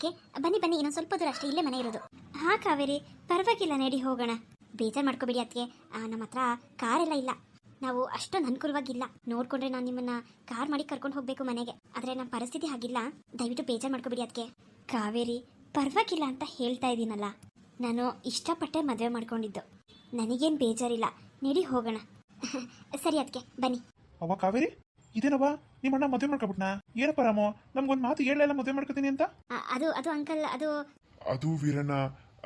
ಅದಕ್ಕೆ ಬನ್ನಿ ಬನ್ನಿ, ಇನ್ನೊಂದು ಸ್ವಲ್ಪ ದೂರ ಅಷ್ಟೇ, ಇಲ್ಲೇ ಮನೆ ಇರೋದು. ಹಾ, ಕಾವೇರಿ, ಪರವಾಗಿಲ್ಲ, ನಡಿ, ಹೋಗೋಣ. ಬೇಜಾರು ಮಾಡ್ಕೋಬೇಡಿ ಅದಕ್ಕೆ ನಮ್ಮ ಹತ್ರ ಕಾರೆಲ್ಲ ಇಲ್ಲ. ನಾವು ಅಷ್ಟೊಂದು ಅನುಕೂಲವಾಗಿಲ್ಲ. ನೋಡ್ಕೊಂಡ್ರೆ ನಾನು ನಿಮ್ಮನ್ನ ಕಾರ್ ಮಾಡಿ ಕರ್ಕೊಂಡು ಹೋಗ್ಬೇಕು ಮನೆಗೆ. ಆದ್ರೆ ನಮ್ಮ ಪರಿಸ್ಥಿತಿ ಹಾಗಿಲ್ಲ. ದಯವಿಟ್ಟು ಬೇಜಾರು ಮಾಡ್ಕೋಬಿಡಿ ಅದಕ್ಕೆ ಕಾವೇರಿ, ಪರವಾಗಿಲ್ಲ ಅಂತ ಹೇಳ್ತಾ ಇದ್ದೀನಲ್ಲ ನಾನು ಇಷ್ಟಪಟ್ಟೆ ಮದುವೆ ಮಾಡ್ಕೊಂಡಿದ್ದು. ನನಗೇನು ಬೇಜಾರಿಲ್ಲ. ನಡಿ, ಹೋಗೋಣ. ಸರಿ ಅದಕ್ಕೆ ಬನ್ನಿ. ಅವ ಕಾವೇರಿ? ಇದೇನವ ನಿಮ್ಮ ಅಣ್ಣ ಮದುವೆ ಮಾಡ್ಕೊಬಿಟ್ನಾ? ಏನಪ್ಪ ರಾಮು ನಮ್ಗೊಂದು ಮಾತು ಹೇಳಲ್ಲ ಮದುವೆ ಮಾಡ್ಕೊತೀನಿ ಅಂತ? ಆ, ಅದು ಅದು ಅಂಕಲ್ ಅದು ಅದು ವೀರಣ್ಣ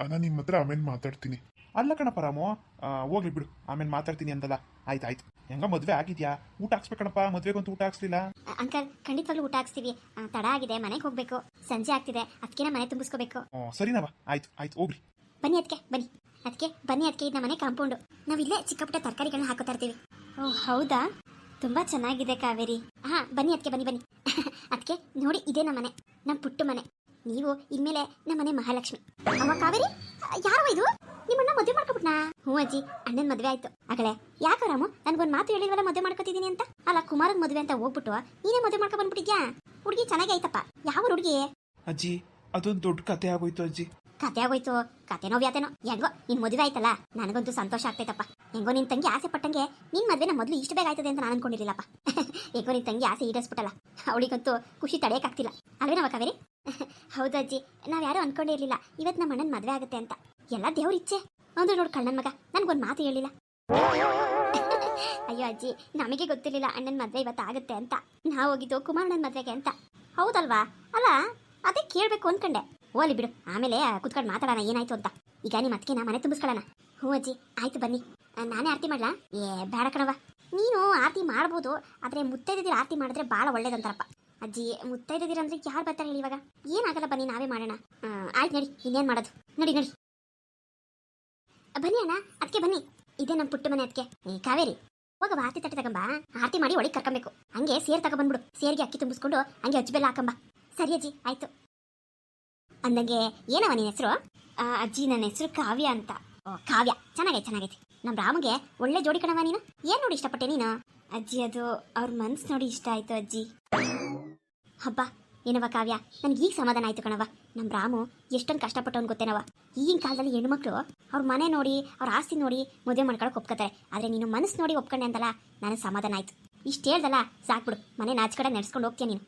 ನಾನು ನಿಮ್ಮ ಹತ್ರ ಆಮೇಲೆ ಮಾತಾಡ್ತೀನಿ. ಅಲ್ಲ ಕಣಪ್ಪ ರಾಮು ಆ, ಹೋಗ್ಲಿ ಬಿಡು ಆಮೇಲೆ ಮಾತಾಡ್ತೀನಿ ಅಂತಲ್ಲ ಆಯ್ತು ಆಯ್ತು. ಹೆಂಗ ಮದುವೆ ಆಗಿದ್ಯಾ? ಊಟ ಹಾಕ್ಸ್ಬೇಕಣಪ್ಪ ಮದುವೆಗಂತೂ ಊಟ ಹಾಕ್ಸ್ಲಿಲ್ಲ? ಅಂಕಲ್ ಖಂಡಿತವಾಗ್ಲೂ ಊಟ ಹಾಕ್ಸ್ತೀವಿ. ಆ, ತಡ ಆಗಿದೆ ಮನೆಗೆ ಹೋಗ್ಬೇಕು. ಸಂಜೆ ಆಗ್ತಿದೆ ಅದಕ್ಕೆ ಮನೆ ತುಂಬಿಸ್ಕೋಬೇಕು. ಸರಿನವ ಆಯ್ತು ಆಯ್ತು ಹೋಗ್ರಿ ಬನ್ನಿ ಅದಕ್ಕೆ ಬನ್ನಿ. ಅದಕ್ಕೆ ಬನ್ನಿ ಅದಕ್ಕೆ ಇದು ನಮ್ಮ ಮನೆ ಕಾಂಪೌಂಡ್. ನಾವಿಲ್ಲೇ ಚಿಕ್ಕ ಪುಟ್ಟ ತರಕಾರಿಗಳನ್ನ ಹಾಕೋತಾ ಇರ್ತೀವಿ. ಓ ಹೌದಾ? ತುಂಬಾ ಚೆನ್ನಾಗಿದೆ ಕಾವೇರಿ. ಹಾ, ಬನ್ನಿ ಅದಕ್ಕೆ ಬನ್ನಿ ಬನ್ನಿ. ಅದಕ್ಕೆ ನೋಡಿ, ಇದೇ ನಮ್ಮ ಮನೆ. ನಮ್ಮ ಪುಟ್ಟ ಮನೆ. ನೀವು ಇನ್ಮೇಲೆ ನಮ್ಮ ಮನೆ ಮಹಾಲಕ್ಷ್ಮಿ. ಅಮ್ಮ ಕಾವೇರಿ ಯಾರು ಇದು? ನಿಮ್ಮಣ್ಣ ಮದುವೆ ಮಾಡ್ಕೊಬಿಟ್ನಾ? ಹ್ಞೂ ಅಜ್ಜಿ, ಅಣ್ಣನ ಮದುವೆ ಆಯ್ತು. ಆಗಲೇ ಯಾಕೆ ರಾಮು, ನನ್ಗೊಂದು ಮಾತು ಹೇಳಿದ್ವಲ್ಲ ಮದುವೆ ಮಾಡ್ಕೊತಿದ್ದೀನಿ ಅಂತ? ಅಲ್ಲ, ಕುಮಾರನ ಮದುವೆ ಅಂತ ಹೋಗ್ಬಿಟ್ಟು ನೀನೇ ಮದುವೆ ಮಾಡ್ಕೊ ಬಂದ್ಬಿಟ್ಟಿದ್ಯಾ? ಹುಡುಗಿ ಚೆನ್ನಾಗಿ ಆಯ್ತಪ್ಪ. ಯಾವ ಹುಡುಗಿ? ಅಜ್ಜಿ, ಅದೊಂದು ದೊಡ್ಡ ಕತೆ ಆಗೋಯ್ತು ಅಜ್ಜಿ. ಕತೆ ಆಗೋಯ್ತು ಕತೆನೋ ವ್ಯಾತೆನೋ ಹೆಂಗೋ ನಿನ್ ಮದುವೆ ಆಯ್ತಲ್ಲ, ನನಗಂತೂ ಸಂತೋಷ ಆಗ್ತೈತಪ್ಪ. ಹೆಂಗೋ ನಿನ್ ತಂಗಿ ಆಸೆ ಪಟ್ಟಂಗೆ ನಿನ್ ಮದ್ವೆನ ಮೊದಲು ಇಷ್ಟು ಬೇಗ ಆಯ್ತದೆ ಅಂತ ನಾನು ಅನ್ಕೊಂಡಿರ್ಲಿಲ್ಲಪ್ಪ. ಹೆಂಗೋ ನಿನ್ ತಂಗಿ ಆಸೆ ಈಡೇಸ್ಬಿಟ್ಟಲ್ಲ ಅವಳಿಗಂತೂ ಖುಷಿ ತಡೆಯಕ್ಕಾಗ್ತಿಲ್ಲ ಅಲ್ವೇನವ ಕಾವೇರಿ ಹೌದು ಅಜ್ಜಿ ನಾವು ಯಾರು ಅನ್ಕೊಂಡೇ ಇರಲಿಲ್ಲ ಇವತ್ತು ನಮ್ಮ ಅಣ್ಣನ ಮದುವೆ ಆಗುತ್ತೆ ಅಂತ. ಎಲ್ಲ ದೇವ್ರ ಇಚ್ಛೆ. ಅಂದ್ರೆ ನೋಡು ಕಣ್ಣನ್ ಮಗ, ನನ್ಗೊಂದ್ ಮಾತು ಹೇಳಿಲ್ಲ ಅಯ್ಯೋ ಅಜ್ಜಿ, ನಮಗೆ ಗೊತ್ತಿರಲಿಲ್ಲ ಅಣ್ಣನ ಮದುವೆ ಇವತ್ತು ಆಗುತ್ತೆ ಅಂತ. ನಾವು ಹೋಗಿದ್ದು ಕುಮಾರಣ್ಣನ ಮದ್ವೆಗೆ ಅಂತ. ಹೌದಲ್ವಾ? ಅಲ್ಲ, ಅದೇ ಕೇಳಬೇಕು ಅನ್ಕಂಡೆ. ಓಲಿ ಬಿಡು. ಆಮೇಲೆ ಕುತ್ಕೊಂಡು ಮಾತಾಡೋಣ, ಏನಾಯ್ತು ಅಂತ. ಈಗ ನಿಮ್ಮ ಅದಕ್ಕೆ ನಾ ಮನೆ ತುಂಬಿಸ್ಕೊಳ್ಳೋಣ. ಹ್ಞೂ ಅಜ್ಜಿ, ಆಯ್ತು ಬನ್ನಿ. ನಾನೇ ಆರತಿ ಮಾಡ್ಲಾ? ಏ, ಬೇಡ ಕಣವ ನೀನು ಆರತಿ ಮಾಡ್ಬೋದು, ಆದರೆ ಮುತ್ತೈದಿದ್ದೀರ ಆರತಿ ಮಾಡಿದ್ರೆ ಭಾಳ ಒಳ್ಳೇದಂತಾರಪ್ಪ. ಅಜ್ಜಿ ಮುತ್ತೈದಿದ್ದೀರ ಅಂದ್ರೆ ಯಾರು ಬರ್ತಾರೆ ಹೇಳಿ ಇವಾಗ? ಏನಾಗಲ್ಲ, ಬನ್ನಿ, ನಾವೇ ಮಾಡೋಣ. ಆಯ್ತು ನೋಡಿ, ಇನ್ನೇನು ಮಾಡೋದು? ನಡಿ ನಡಿ. ಬನ್ನಿ ಅಣ್ಣ ಅದಕ್ಕೆ ಬನ್ನಿ. ಇದೇ ನಮ್ಮ ಪುಟ್ಟ ಮನೆ ಅದಕ್ಕೆ ಕಾವೇರಿ. ಹೋಗವ ಆರತಿ ತಟ್ಟೆ ತಗೊಂಬ. ಆರತಿ ಮಾಡಿ ಒಳಗೆ ಕರ್ಕೊಬೇಕು. ಹಂಗೆ ಸೇರ್ ತಗೊಂಡ್ಬಂದ್ಬಿಡು ಸೇರಿಗೆ ಅಕ್ಕಿ ತುಂಬಿಸ್ಕೊಂಡು ಹಂಗೆ ಅಜ್ಜಿ ಬೆಲ್ಲ ಹಾಕಂಬ. ಸರಿ ಅಜ್ಜಿ, ಆಯ್ತು. ಅಂದಂಗೆ, ಏನವ ನಿನ್ನ ಹೆಸರು? ಅಜ್ಜಿ ನನ್ನ ಹೆಸರು ಕಾವ್ಯ ಅಂತ. ಓ, ಕಾವ್ಯ. ಚೆನ್ನಾಗೈತೆ ಚೆನ್ನಾಗೈತೆ. ನಮ್ಮ ರಾಮಗೆ ಒಳ್ಳೆ ಜೋಡಿ ಕಣವ ನೀನು. ಏನು ನೋಡಿ ಇಷ್ಟಪಟ್ಟೆ ನೀನು? ಅಜ್ಜಿ, ಅದು ಅವ್ರ ಮನ್ಸು ನೋಡಿ ಇಷ್ಟ ಆಯ್ತು, ಅಜ್ಜಿ. ಹಬ್ಬ. ಏನವ ಕಾವ್ಯ? ನನ್ಗೆ ಈಗ ಸಮಾಧಾನ ಆಯ್ತು ಕಣವ ನಮ್ಮ ರಾಮು ಎಷ್ಟೊಂದು ಕಷ್ಟಪಟ್ಟವನು ಗೊತ್ತೇನವ ಈಗಿನ ಕಾಲದಲ್ಲಿ ಹೆಣ್ಮಕ್ಳು ಅವ್ರ ಮನೆ ನೋಡಿ, ಅವ್ರ ಆಸ್ತಿ ನೋಡಿ ಮದುವೆ ಮಾಡ್ಕೊಳಕ್ ಒಪ್ಕೋತಾರೆ. ಆದರೆ ನೀನು ಮನಸ್ಸು ನೋಡಿ ಒಪ್ಕೊಂಡೆ ಅಂತಲ್ಲ, ನನಗೆ ಸಮಾಧಾನ ಆಯ್ತು. ಇಷ್ಟು ಹೇಳ್ದಲ್ಲ, ಸಾಕ್ಬಿಡು. ಮನೆ ನಾಚ್ಕಡೆ ನಡ್ಸ್ಕೊಂಡು ಹೋಗ್ತೀಯ ನೀನು.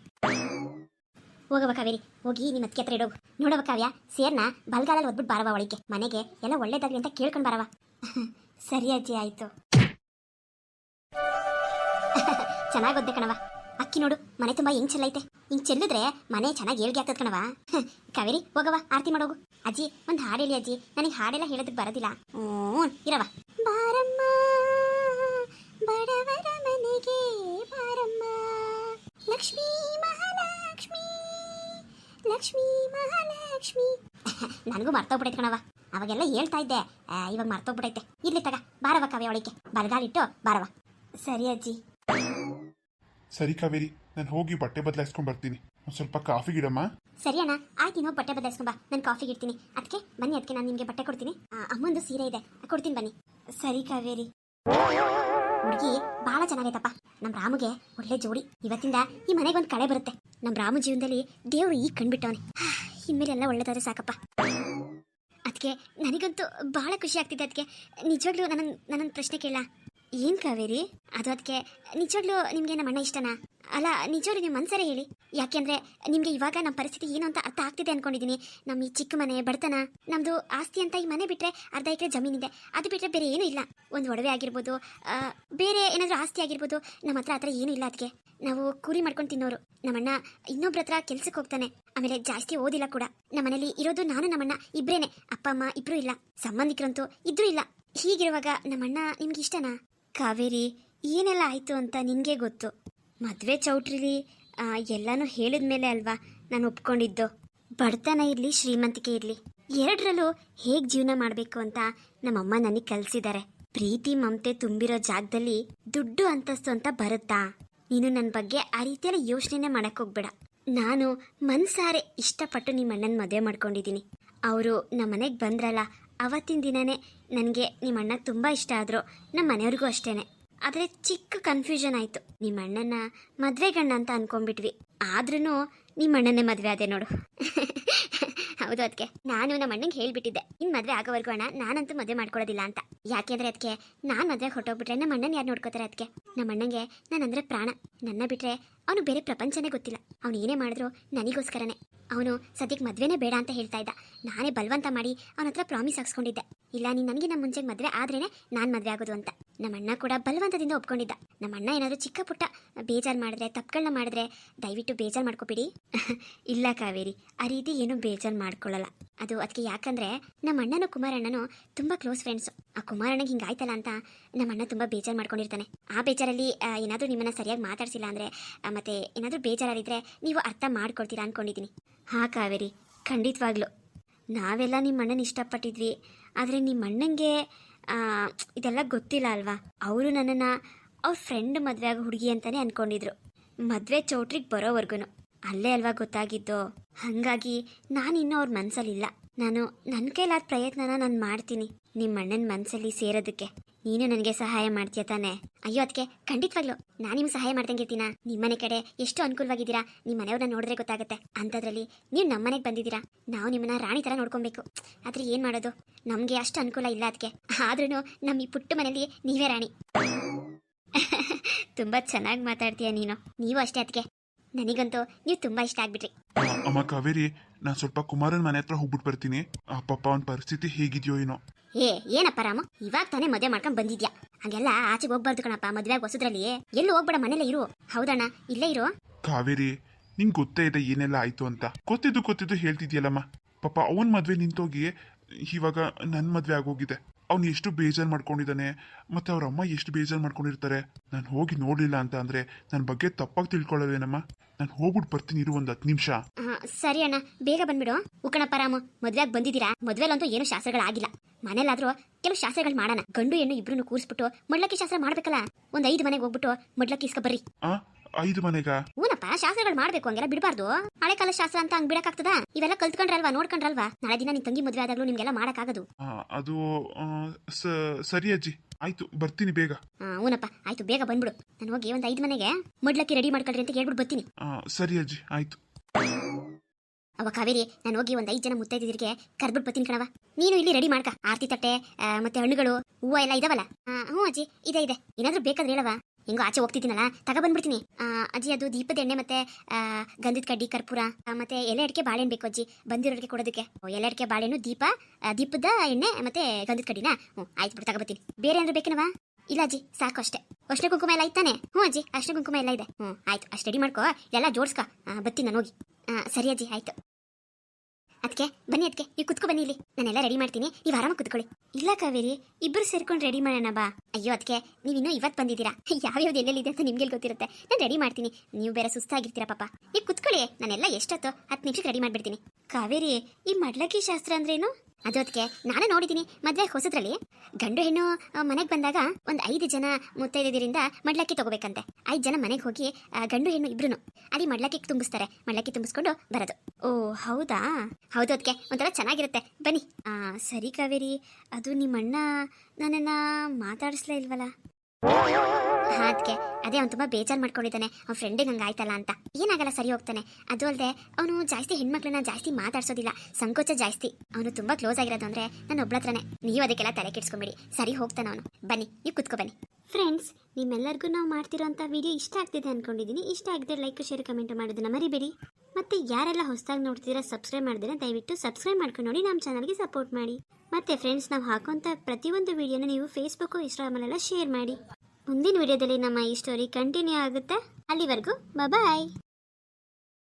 ಹೋಗವ ಕಾವೇರಿ, ಹೋಗಿ ನಿಮ್ಮ ಹತ್ರ ಇಡೋಗು. ನೋಡವ ಕಾವ್ಯ, ಸೇರ್ನ ಬಲ್ಗಾಲಲ್ಲಿ ಒದ್ಬಿಟ್ಟು ಬಾರವ ಒಳಗೆ ಮನೆಗೆ ಎಲ್ಲ ಒಳ್ಳೇದಾಗ್ಲಿ ಅಂತ ಕೇಳ್ಕೊಂಡು ಬಾರವ ಸರಿ ಅಜ್ಜಿ, ಆಯ್ತು. ಚೆನ್ನಾಗಿ ಒದ್ದೆ ಕಣವ ಅಕ್ಕಿ ನೋಡು, ಮನೆ ತುಂಬಾ ಹೆಂಗ್ ಚೆಲ್ಲೈತೆ ಹಿಂಗ್ ಚೆಲ್ಲಿದ್ರೆ ಮನೆ ಚೆನ್ನಾಗಿ ಏಳ್ಗೆ ಆಗ್ತದ ಕಣವ ಕಾವೇರಿ ಹೋಗವ ಆರತಿ ಮಾಡೋಗು. ಅಜ್ಜಿ, ಒಂದು ಹಾಡು ಅಜ್ಜಿ. ನನಗೆ ಹಾಡೆಲ್ಲ ಹೇಳೋದಕ್ಕೆ ಬರೋದಿಲ್ಲ. ಹ್ಞೂ ಇರವ ಬಾರಮ್ಮ. ನನಗೂ ಮರ್ತೋಗ್ಬಿಟ್ಟೈತೆ ಕಣವ ಅವಾಗೆಲ್ಲ ಹೇಳ್ತಾ ಇದ್ದೆ. ಇವಾಗ ಮರ್ತೋಗ್ಬಿಟ್ಟೈತೆ. ಇರ್ಲಿ ತಗ ಬಾರವ ಕಾವ್ಯ ಅವಳಿಕೆ ಬರಗಾಲಿಟ್ಟು ಬಾರವ ಸರಿ ಅಜ್ಜಿ. ಸರಿ ಕಾವೇರಿ ನಾನು ಹೋಗಿ ಬಟ್ಟೆ ಬದಲಾಯಿಸ್ಕೊಂಡು ಬರ್ತೀನಿ. ಒಂದು ಸ್ವಲ್ಪ ಕಾಫಿ ಗಿಡಮ್ಮ. ಸರಿ ಅಣ್ಣ ಆಯ್ತು ನೀನು ಬಟ್ಟೆ ಬದಲಾಯಿಸ್ಕೊಂಬ ನಾನು ಕಾಫಿ ಇಡ್ತೀನಿ ಅದಕ್ಕೆ ಬನ್ನಿ ಅದಕ್ಕೆ ನಾನು ನಿಮಗೆ ಬಟ್ಟೆ ಕೊಡ್ತೀನಿ. ಅಮ್ಮಂದು ಸೀರೆ ಇದೆ. ಕೊಡ್ತೀನಿ ಬನ್ನಿ. ಸರಿ ಕಾವೇರಿ. ಹುಡುಗಿ ಬಹಳ ಚೆನ್ನಾಗೈತಪ್ಪ. ನಮ್ಮ ರಾಮುಗೆ ಒಳ್ಳೆ ಜೋಡಿ. ಇವತ್ತಿಂದ ಈ ಮನೆಗೆ ಒಂದು ಕಳೆ ಬರುತ್ತೆ. ನಮ್ಮ ರಾಮು ಜೀವನದಲ್ಲಿ ದೇವರು ಈಗ ಕಂಡ್ಬಿಟ್ಟವನೆ ಇನ್ಮೇಲೆ ಎಲ್ಲ ಒಳ್ಳೇದಾದ್ರೆ ಸಾಕಪ್ಪ. ಅದಕ್ಕೆ ನನಗಂತೂ ಬಹಳ ಖುಷಿ ಆಗ್ತಿದೆ ಅದಕ್ಕೆ ನಿಜವಾಗ್ಲೂ ನನ್ನ ನನ್ನ ಪ್ರಶ್ನೆ ಕೇಳ. ಏನ್ ಕಾವೇರಿ? ಅದು ಅದಕ್ಕೆ ನಿಜವಾಗ್ಲೂ ನಿಮಗೆ ನಮ್ಮ ಅಣ್ಣ ಇಷ್ಟನಾ? ಅಲ್ಲ, ನಿಜವಾಗ್ಲೂ ನಿಮ್ಮ ಮನ್ಸರೆ ಹೇಳಿ. ಯಾಕೆಂದ್ರೆ ನಿಮ್ಗೆ ಇವಾಗ ನಮ್ಮ ಪರಿಸ್ಥಿತಿ ಏನು ಅಂತ ಅರ್ಥ ಆಗ್ತಿದೆ ಅನ್ಕೊಂಡಿದೀನಿ. ನಮ್ಮ ಈ ಚಿಕ್ಕ ಮನೆ, ಬಡತನ, ನಮ್ದು ಆಸ್ತಿ ಅಂತ ಈ ಮನೆ ಬಿಟ್ರೆ ಅರ್ಧ ಎಕರೆ ಜಮೀನಿದೆ. ಅದು ಬಿಟ್ರೆ ಬೇರೆ ಏನೂ ಇಲ್ಲ. ಒಂದು ಒಡವೆ ಆಗಿರ್ಬೋದು ಬೇರೆ ಏನಾದರೂ ಆಸ್ತಿ ಆಗಿರ್ಬೋದು ನಮ್ಮ ಹತ್ರ ಆ ಏನೂ ಇಲ್ಲ ಅದಕ್ಕೆ ನಾವು ಕೂಲಿ ಮಾಡ್ಕೊಂಡು ತಿನ್ನೋರು. ನಮ್ಮಣ್ಣ ಇನ್ನೊಬ್ರ ಹತ್ರ ಕೆಲ್ಸಕ್ಕೆ ಹೋಗ್ತಾನೆ. ಆಮೇಲೆ ಜಾಸ್ತಿ ಓದಿಲ್ಲ ಕೂಡ. ನಮ್ಮನೇಲಿ ಇರೋದು ನಾನು ನಮ್ಮಣ್ಣ ಇಬ್ರೇನೆ. ಅಪ್ಪ, ಅಮ್ಮ ಇಬ್ರು ಇಲ್ಲ. ಸಂಬಂಧಿಕರಂತೂ ಇದ್ರೂ ಇಲ್ಲ. ಹೀಗಿರುವಾಗ ನಮ್ಮಣ್ಣ ನಿಮ್ಗೆ ಇಷ್ಟನಾ? ಕಾವೇರಿ, ಏನೆಲ್ಲ ಆಯಿತು ಅಂತ ನಿನಗೆ ಗೊತ್ತು? ಮದುವೆ ಚೌಟ್ರಿಲಿ ಎಲ್ಲನೂ ಹೇಳಿದ ಮೇಲೆ ಅಲ್ವಾ ನಾನು ಒಪ್ಕೊಂಡಿದ್ದು? ಬಡತನ ಇರಲಿ, ಶ್ರೀಮಂತಿಕೆ ಇರಲಿ, ಎರಡರಲ್ಲೂ ಹೇಗೆ ಜೀವನ ಮಾಡಬೇಕು ಅಂತ ನಮ್ಮಮ್ಮ ನನಗೆ ಕಲಿಸಿದ್ದಾರೆ ಪ್ರೀತಿ, ಮಮತೆ ತುಂಬಿರೋ ಜಾಗದಲ್ಲಿ ದುಡ್ಡು ಅಂತಸ್ತು ಅಂತ ಬರುತ್ತಾ? ನೀನು ನನ್ನ ಬಗ್ಗೆ ಆ ರೀತಿಯಲ್ಲಿ ಯೋಚನೆನೇ ಮಾಡಕ್ಕೆ ಹೋಗ್ಬೇಡ. ನಾನು ಮನ್ಸಾರೆ ಇಷ್ಟಪಟ್ಟು ನಿಮ್ಮ ಅಣ್ಣನ ಮದುವೆ ಮಾಡ್ಕೊಂಡಿದ್ದೀನಿ. ಅವರು ನಮ್ಮ ಮನೆಗೆ ಬಂದ್ರಲ್ಲ ಅವತ್ತಿನ ದಿನನೇ ನನಗೆ ನಿಮ್ಮ ಅಣ್ಣ ತುಂಬ ಇಷ್ಟ ಆದರು ನಮ್ಮ ಮನೆಯವ್ರಿಗೂ ಅಷ್ಟೇ ಆದರೆ ಚಿಕ್ಕ ಕನ್ಫ್ಯೂಷನ್ ಆಯಿತು. ನಿಮ್ಮ ಅಣ್ಣನ ಮದುವೆ ಗಂಡ ಅಂತ ಅಂದ್ಕೊಂಡ್ಬಿಟ್ವಿ ಆದ್ರೂ ನಿಮ್ಮ ಅಣ್ಣನೇ ಮದುವೆ ಅದೇ ನೋಡು. ಹೌದು ಅದಕ್ಕೆ ನಾನು ನಮ್ಮ ಅಣ್ಣಂಗೆ ಹೇಳ್ಬಿಟ್ಟಿದ್ದೆ ಇನ್ನು ಮದುವೆ ಆಗೋವರೆಗೂ ಅಣ್ಣ, ನಾನಂತೂ ಮದುವೆ ಮಾಡ್ಕೊಳ್ಳೋದಿಲ್ಲ ಅಂತ. ಯಾಕೆಂದರೆ ಅದಕ್ಕೆ ನಾನು ಮದುವೆ ಹೊಟ್ಟೋಗ್ಬಿಟ್ರೆ ನಮ್ಮ ಅಣ್ಣನ ಯಾರು ನೋಡ್ಕೋತಾರೆ ಅದಕ್ಕೆ ನಮ್ಮ ಅಣ್ಣಂಗೆ ನಾನಂದರೆ ಪ್ರಾಣ. ನನ್ನ ಬಿಟ್ಟರೆ ಅವನು ಬೇರೆ ಪ್ರಪಂಚನೇ ಗೊತ್ತಿಲ್ಲ. ಅವನು ಏನೇ ಮಾಡಿದ್ರು ನನಗೋಸ್ಕರನೇ. ಅವನು ಸದ್ಯಕ್ಕೆ ಮದ್ವೆನೇ ಬೇಡ ಅಂತ ಹೇಳ್ತಾ ಇದ್ದ. ನಾನೇ ಬಲವಂತ ಮಾಡಿ ಅವನ ಹತ್ರ ಪ್ರಾಮಿಸ್ ಹಾಕ್ಸ್ಕೊಂಡಿದ್ದೆ. ಇಲ್ಲ, ನೀನು ನನಗೆ ಮುಂಚೆ ಮದ್ವೆ ಆದ್ರೇನೆ ನಾನು ಮದ್ವೆ ಆಗೋದು ಅಂತ. ನಮ್ಮ ಅಣ್ಣ ಕೂಡ ಬಲವಂತದಿಂದ ಒಪ್ಕೊಂಡಿದ್ದ. ನಮ್ಮ ಅಣ್ಣ ಏನಾದರೂ ಚಿಕ್ಕ ಪುಟ್ಟ ಬೇಜಾರು ಮಾಡಿದ್ರೆ ತಪ್ಪುಗಳನ್ನ ಮಾಡಿದ್ರೆ ದಯವಿಟ್ಟು ಬೇಜಾರು ಮಾಡ್ಕೋಬೇಡಿ. ಇಲ್ಲ ಕಾವೇರಿ, ಆ ರೀತಿ ಏನು ಬೇಜಾರು ಮಾಡ್ಕೊಳ್ಳಲ್ಲ. ಅದು ಅದಕ್ಕೆ ಯಾಕಂದ್ರೆ ನಮ್ಮ ಅಣ್ಣನು ಕುಮಾರಣ್ಣನು ತುಂಬಾ ಕ್ಲೋಸ್ ಫ್ರೆಂಡ್ಸ್ ಆ ಕುಮಾರಣ್ಣಗೆ ಹಿಂಗಾಯ್ತಲ್ಲ ಅಂತ ನಮ್ಮ ಅಣ್ಣ ತುಂಬಾ ಬೇಜಾರು ಮಾಡ್ಕೊಂಡಿರ್ತಾನೆ. ಆ ಬೇಜಾರಲ್ಲಿ ಏನಾದರೂ ನಿಮ್ಮನ್ನ ಸರಿಯಾಗಿ ಮಾತಾಡಿಸಿಲ್ಲ ಅಂದ್ರೆ ಮತ್ತೆ ಏನಾದರೂ ಬೇಜಾರಿದ್ರೆ ನೀವು ಅರ್ಥ ಮಾಡ್ಕೊಳ್ತೀರಾ ಅನ್ಕೊಂಡಿದ್ದೀನಿ ಹಾ, ಕಾವೇರಿ. ಖಂಡಿತವಾಗ್ಲೂ. ನಾವೆಲ್ಲ ನಿಮ್ಮ ಅಣ್ಣನ ಇಷ್ಟಪಟ್ಟಿದ್ವಿ. ಆದರೆ ನಿಮ್ಮ ಅಣ್ಣಂಗೆ ಇದೆಲ್ಲ ಗೊತ್ತಿಲ್ಲ ಅಲ್ವಾ? ಅವರು ನನ್ನನ್ನು ಅವ್ರ ಫ್ರೆಂಡ್ ಮದುವೆ ಆಗೋ ಹುಡುಗಿ ಅಂತಲೇ ಅನ್ಕೊಂಡಿದ್ರು. ಮದುವೆ ಚೌಟ್ರಿಗೆ ಬರೋವರೆಗೂ ಅಲ್ಲೇ ಅಲ್ವಾ ಗೊತ್ತಾಗಿದ್ದು? ಹಾಗಾಗಿ ನಾನು ಇನ್ನೂ ಅವ್ರ ಮನಸ್ಸಲ್ಲಿಲ್ಲ ನಾನು ನನ್ನ ಕೈಲಾದ ಪ್ರಯತ್ನನ ನಾನು ಮಾಡ್ತೀನಿ ನಿಮ್ಮ ಅಣ್ಣನ ಮನಸ್ಸಲ್ಲಿ ಸೇರೋದಕ್ಕೆ. ನೀನು ನನಗೆ ಸಹಾಯ ಮಾಡ್ತೀಯ ತಾನೆ? ಅಯ್ಯೋ ಅದಕ್ಕೆ ಖಂಡಿತವಾಗ್ಲು. ನಾನು ನಿಮ್ಗೆ ಸಹಾಯ ಮಾಡ್ದಂಗೆ ಇರ್ತೀನ ನಿಮ್ಮನೆ ಕಡೆ ಎಷ್ಟು ಅನುಕೂಲವಾಗಿದ್ದೀರಾ? ನಿಮ್ಮ ಮನೆಯವ್ರನ್ನ ನೋಡಿದ್ರೆ ಗೊತ್ತಾಗುತ್ತೆ. ಅಂಥದ್ರಲ್ಲಿ ನೀವು ನಮ್ಮನೆಗೆ ಬಂದಿದ್ದೀರಾ? ನಾವು ನಿಮ್ಮನ್ನ ರಾಣಿ ಥರ ನೋಡ್ಕೊಬೇಕು. ಆದರೆ ಏನು ಮಾಡೋದು? ನಮಗೆ ಅಷ್ಟು ಅನುಕೂಲ ಇಲ್ಲ ಅದಕ್ಕೆ ಆದ್ರೂ ನಮ್ಮ ಈ ಪುಟ್ಟ ಮನೆಯಲ್ಲಿ ನೀವೇ ರಾಣಿ. ತುಂಬ ಚೆನ್ನಾಗಿ ಮಾತಾಡ್ತೀಯ ನೀನು. ನೀವು ಅಷ್ಟೇ ಅದಕ್ಕೆ ನನಗಂತೂ ನೀವು ತುಂಬಾ ಇಷ್ಟ ಆಗ್ಬಿಟ್ರಿ. ಅಮ್ಮ ಕಾವೇರಿ ನಾನು ಸ್ವಲ್ಪ ಕುಮಾರನ್ ಮನೆ ಹತ್ರ ಹೋಗ್ಬಿಟ್ಟು ಬರ್ತೀನಿ. ಆ ಪಾಪ ಅವನ ಪರಿಸ್ಥಿತಿ ಹೇಗಿದೆಯೋ ಏನೋ. ಏ ಏನಪ್ಪ ರಾಮ? ಇವಾಗ ತಾನೇ ಮದುವೆ ಮಾಡ್ಕೊಂಡ್ ಬಂದಿದ್ಯಾ? ಹಂಗೆಲ್ಲ ಆಚೆಗೆ ಹೋಗ್ಬಾರ್ದು ಕಣಪ್ಪ ಮದುವೆ ಹೊಸದ್ರಲ್ಲಿ. ಎಲ್ಲೂ ಹೋಗ್ಬೇಡ ಮನೇಲೆ ಇರು. ಹೌದಣ್ಣ ಇಲ್ಲೇ ಇರು. ಕಾವೇರಿ ನಿಂಗೆ ಗೊತ್ತೇ ಇದೆ ಏನೆಲ್ಲ ಆಯ್ತು ಅಂತ. ಗೊತ್ತಿದ್ದು ಗೊತ್ತಿದ್ದು ಹೇಳ್ತಿದ್ಯಲ್ಲಮ್ಮ. ಪಾಪ ಅವನ ಮದ್ವೆ ನಿಂತೋಗಿ ಇವಾಗ ನನ್ನ ಮದ್ವೆ ಆಗೋಗಿದೆ. ಅವ್ನು ಎಷ್ಟು ಬೇಜಾರು ಮಾಡ್ಕೊಂಡಿದ್ದಾನೆ ಮತ್ತೆ ಅವ್ರ ಅಮ್ಮ ಎಷ್ಟು ಬೇಜಾರು ಮಾಡ್ಕೊಂಡಿರ್ತಾರೆ ನಾನು ಹೋಗಿ ನೋಡಲಿಲ್ಲ ಅಂತ ಅಂದ್ರೆ ನನ್ನ ಬಗ್ಗೆ ತಪ್ಪಾಗಿ ತಿಳ್ಕೊಳ್ಳೋದೇನಮ್ಮ? ನಾನು ಹೋಗ್ಬಿಟ್ಟು ಬರ್ತೀನಿ ಇರು ಒಂದು ಹತ್ತು ನಿಮಿಷ. ಸರಿ ಅಣ್ಣ ಬೇಗ ಬಂದ್ಬಿಡು. ಉಕಣಪ್ಪ ರಾಮು ಮದ್ವೆಗೆ ಬಂದಿದ್ದೀರಾ? ಮದ್ವೆಲಂತೂ ಏನು ಶಾಸ್ತ್ರಗಳಾಗಿಲ್ಲ ಮನೇಲಾದ್ರೂ ಕೆಲವು ಶಾಸ್ತ್ರಗಳು ಮಾಡೋಣ. ಗಂಡು ಹೆಣ್ಣು ಇಬ್ರು ಕೂರಿಸ್ಬಿಟ್ಟು ಮಡ್ಲಕ್ಕಿ ಶಾಸ್ತ್ರ ಮಾಡ್ಬೇಕಲ್ಲ? ಒಂದ್ ಐದು ಮನೆಗೆ ಹೋಗ್ಬಿಟ್ಟು ಮಡ್ಲಕ್ಕಿ ಇಸ್ಕೊ ಬರ್ರಿ. ಆ ಐದು ಮನೆಗ? ಊನಪ್ಪ ಶಾಸ್ತ್ರಗಳು ಮಾಡ್ಬೇಕು ಹಂಗೆಲ್ಲ ಬಿಡಬಾರ್ದು. ಹಳೆ ಕಾಲ ಶಾಸ್ತ್ರ ಅಂತ ಹಂಗ್ ಬಿಡಕ್ಕಾಗ್ತದ? ಇವೆಲ್ಲ ಕಲ್ತ್ಕೊಂಡ್ರಲ್ವಾ ನೋಡ್ಕೊಂಡ್ರಲ್ವಾ? ನಾಳೆ ದಿನ ನಿನ್ ತಂಗಿ ಮದ್ವೆ ಆದಾಗ್ಲೂ ನಿಮ್ಗೆಲ್ಲ ಮಾಡಕ್ಕಾಗದು. ಅದು ಸರಿ ಅಜ್ಜಿ. ಆಯ್ತು ಬರ್ತೀನಿ ಬೇಗ. ಹೂನಪ್ಪ ಆಯ್ತು ಬೇಗ ಬಂದ್ಬಿಡು. ನಾನು ಹೋಗಿ ಒಂದ್ ಐದ್ ಮನೆಗೆ ಮಡ್ಲಕ್ಕಿ ರೆಡಿ ಮಾಡ್ಕೊಳ್ರಿ ಅಂತ ಹೇಳ್ಬಿಟ್ಟು ಬರ್ತೀನಿ. ಸರಿ ಅಜ್ಜಿ ಆಯ್ತು. ಅವ ಕಾವೇರಿ ನಾನು ಹೋಗಿ ಒಂದ್ ಐದ್ ಜನ ಮುತ್ತೈದಿದ್ರಿಗೆ ಕರ್ಬಿಟ್ಟು ಬರ್ತೀನಿ ಕಣವ ನೀನು ಇಲ್ಲಿ ರೆಡಿ ಮಾಡ್ಕ. ಆರ್ತಿ ತಟ್ಟೆ ಮತ್ತೆ ಹಣ್ಣುಗಳು ಹೂವು ಎಲ್ಲ ಇದಾವಲ್ಲ? ಹ್ಞೂ ಅಜ್ಜಿ ಇದೆ ಇದೆ. ಏನಾದ್ರೂ ಬೇಕಾದ್ರೆ ಹೇಳವ ಹೆಂಗೋ ಆಚೆ ಹೋಗ್ತಿದ್ದೀನಲ್ಲ ತಗ ಬಂದ್ಬಿಡ್ತೀನಿ. ಆ, ಅಜ್ಜಿ ಅದು ದೀಪದ ಎಣ್ಣೆ ಮತ್ತೆ ಗಂಧದ ಕಡ್ಡಿ ಕರ್ಪೂರ ಮತ್ತೆ ಎಲೆ ಅಡಿಕೆ ಬಾಳೆಹಣ್ಣು ಬೇಕು ಅಜ್ಜಿ ಬಂದಿರೋರಿಗೆ ಕೊಡೋದಕ್ಕೆ. ಎಲೆ ಅಡಿಕೆ ಬಾಳೆಹಣ್ಣು ದೀಪ ದೀಪದ ಎಣ್ಣೆ ಮತ್ತೆ ಗಂಧದ ಕಡ್ಡಿನ? ಹ್ಞೂ ಆಯ್ತು ಬಿಡು ತಗೋಬತ್ತೀನಿ ಬೇರೆ ಏನಾದ್ರು ಬೇಕೇನವಾ ಇಲ್ಲ ಅಜ್ಜಿ ಸಾಕು ಅಷ್ಟೇ. ಅಷ್ಟೇ ಕುಂಕುಮ ಎಲ್ಲ ಇತ್ತಾನೆ? ಹ್ಞೂ ಅಜ್ಜಿ ಅಷ್ಟೇ ಕುಂಕುಮ ಎಲ್ಲ ಇದೆ. ಹ್ಞೂ ಆಯ್ತು ಅಷ್ಟು ರೆಡಿ ಮಾಡ್ಕೋ ಎಲ್ಲ ಜೋಡಿಸ್ಕ. ಬತ್ತಿ ನಾನು ಹೋಗಿ. ಸರಿ ಅಜ್ಜಿ ಆಯ್ತು. ಅದಕ್ಕೆ, ಬನ್ನಿ ಅದಕ್ಕೆ, ನೀವು ಕುತ್ಕೊ ಬನ್ನಿ ಇಲ್ಲಿ. ನಾನೆಲ್ಲ ರೆಡಿ ಮಾಡ್ತೀನಿ. ನೀವು ಆರಾಮಾಗಿ ಕುತ್ಕೊಳ್ಳಿ. ಇಲ್ಲ ಕಾವೇರಿ ಇಬ್ಬರು ಸೇರ್ಕೊಂಡು ರೆಡಿ ಮಾಡೋಣ ಬಾ. ಅಯ್ಯೋ, ಅದಕ್ಕೆ ನೀವಿನ್ನೂ ಇವತ್ತು ಬಂದಿದ್ದೀರಾ? ಯಾವ್ಯಾವ್ದು ಎಲ್ಲೆಲ್ಲಿದೆ ಅಂತ ನಿಮ್ಗೆ ಗೊತ್ತಿರುತ್ತೆ. ನಾನು ರೆಡಿ ಮಾಡ್ತೀನಿ. ನೀವು ಬೇರೆ ಸುಸ್ತಾಗಿರ್ತೀರಾ ಪಾಪ. ಈಗ ಕುತ್ಕೊಳ್ಳಿ. ನಾನೆಲ್ಲ ಎಷ್ಟೊತ್ತು ಹತ್ತು ನಿಮಿಷಕ್ಕೆ ರೆಡಿ ಮಾಡಿಬಿಡ್ತೀನಿ. ಕಾವೇರಿ, ಈ ಮಡ್ಲಕ್ಕಿ ಶಾಸ್ತ್ರ ಅಂದ್ರೇನು? ಅದು ಅದಕ್ಕೆ ನಾನು ನೋಡಿದ್ದೀನಿ ಮದ್ವೆ ಹೊಸದ್ರಲ್ಲಿ. ಗಂಡು ಹೆಣ್ಣು ಮನೆಗೆ ಬಂದಾಗ ಒಂದು ಐದು ಜನ ಮುತ್ತೈದಿರಿಂದ ಮಡ್ಲಕ್ಕಿ ತಗೋಬೇಕಂತೆ. ಐದು ಜನ ಮನೆಗೆ ಹೋಗಿ ಗಂಡು ಹೆಣ್ಣು ಇಬ್ರು ಅಲ್ಲಿ ಮಡ್ಲಕ್ಕಿ ತುಂಬಿಸ್ತಾರೆ. ಮಡ್ಲಕ್ಕಿ ತುಂಬಿಸ್ಕೊಂಡು ಬರೋದು. ಓ, ಹೌದಾ? ಹೌದು ಅದಕ್ಕೆ ಒಂಥರ ಚೆನ್ನಾಗಿರುತ್ತೆ. ಬನ್ನಿ. ಸರಿ ಕಾವೇರಿ. ಅದು ನಿಮ್ಮ ಅಣ್ಣ ನನ್ನನ್ನ ಮಾತಾಡಿಸ್ಲೇ ಇಲ್ವಲ್ಲ? ಅದಕ್ಕೆ ಅದೇ ಅವ್ನು ತುಂಬಾ ಬೇಜಾರು ಮಾಡ್ಕೊಂಡಿದ್ದಾನೆ. ಅವ್ನ ಫ್ರೆಂಡಿಗೆ ಹಂಗೆ ಆಯ್ತಲ್ಲ ಅಂತ. ಏನಾಗಲ್ಲ, ಸರಿ ಹೋಗ್ತಾನೆ. ಅದು ಅಲ್ಲದೆ ಅವನು ಜಾಸ್ತಿ ಹೆಣ್ಮಕ್ಳನ್ನ ಜಾಸ್ತಿ ಮಾತಾಡ್ಸೋದಿಲ್ಲ. ಸಂಕೋಚ ಜಾಸ್ತಿ. ಅವನು ತುಂಬಾ ಕ್ಲೋಸ್ ಆಗಿರೋದು ಅಂದ್ರೆ ನನ್ನ ಒಬ್ಳ ಹತ್ರನೇ ನೀವು ಅದಕ್ಕೆಲ್ಲ ತಲೆ ಕೆಡ್ಸ್ಕೊಂಬಿಡಿ. ಸರಿ ಹೋಗ್ತಾನೆ ಅವನು. ಬನ್ನಿ, ನೀವು ಕುತ್ಕೊ ಬನ್ನಿ. ಫ್ರೆಂಡ್ಸ್ ನಿಮ್ಮೆಲ್ಲರಿಗೂ ನಾವು ಮಾಡ್ತಿರೋಂಥ ವಿಡಿಯೋ ಇಷ್ಟ ಆಗ್ತಿದೆ ಅನ್ಕೊಂಡಿದ್ದೀನಿ ಇಷ್ಟ ಆಗಿದ್ರೆ ಲೈಕ್ ಶೇರ್ ಕಮೆಂಟ್ ಮಾಡೋದನ್ನ ಮರಿಬೇಡಿ. ಮತ್ತೆ ಯಾರೆಲ್ಲ ಹೊಸದಾಗಿ ನೋಡ್ತಿದ್ದೀರಾ ಸಬ್ಸ್ಕ್ರೈಬ್ ಮಾಡಿದ್ರೆ, ದಯವಿಟ್ಟು ಸಬ್ಸ್ಕ್ರೈಬ್ ಮಾಡ್ಕೊಂಡು ನೋಡಿ ನಮ್ಮ ಚಾನಲ್ಗೆ ಸಪೋರ್ಟ್ ಮಾಡಿ. ಮತ್ತೆ ಫ್ರೆಂಡ್ಸ್ ನಾವು ಹಾಕೋಂಥ ಪ್ರತಿಯೊಂದು ವಿಡಿಯೋನ ನೀವು ಫೇಸ್ಬುಕ್ ಇನ್ಸ್ಟಾಗ್ರಾಮಲ್ಲೆಲ್ಲ ಶೇರ್ ಮಾಡಿ. ಮುಂದಿನ ವಿಡಿಯೋದಲ್ಲಿ ನಮ್ಮ ಈ ಸ್ಟೋರಿ ಕಂಟಿನ್ಯೂ ಆಗುತ್ತೆ. ಅಲ್ಲಿವರೆಗೂ ಬಾಯ್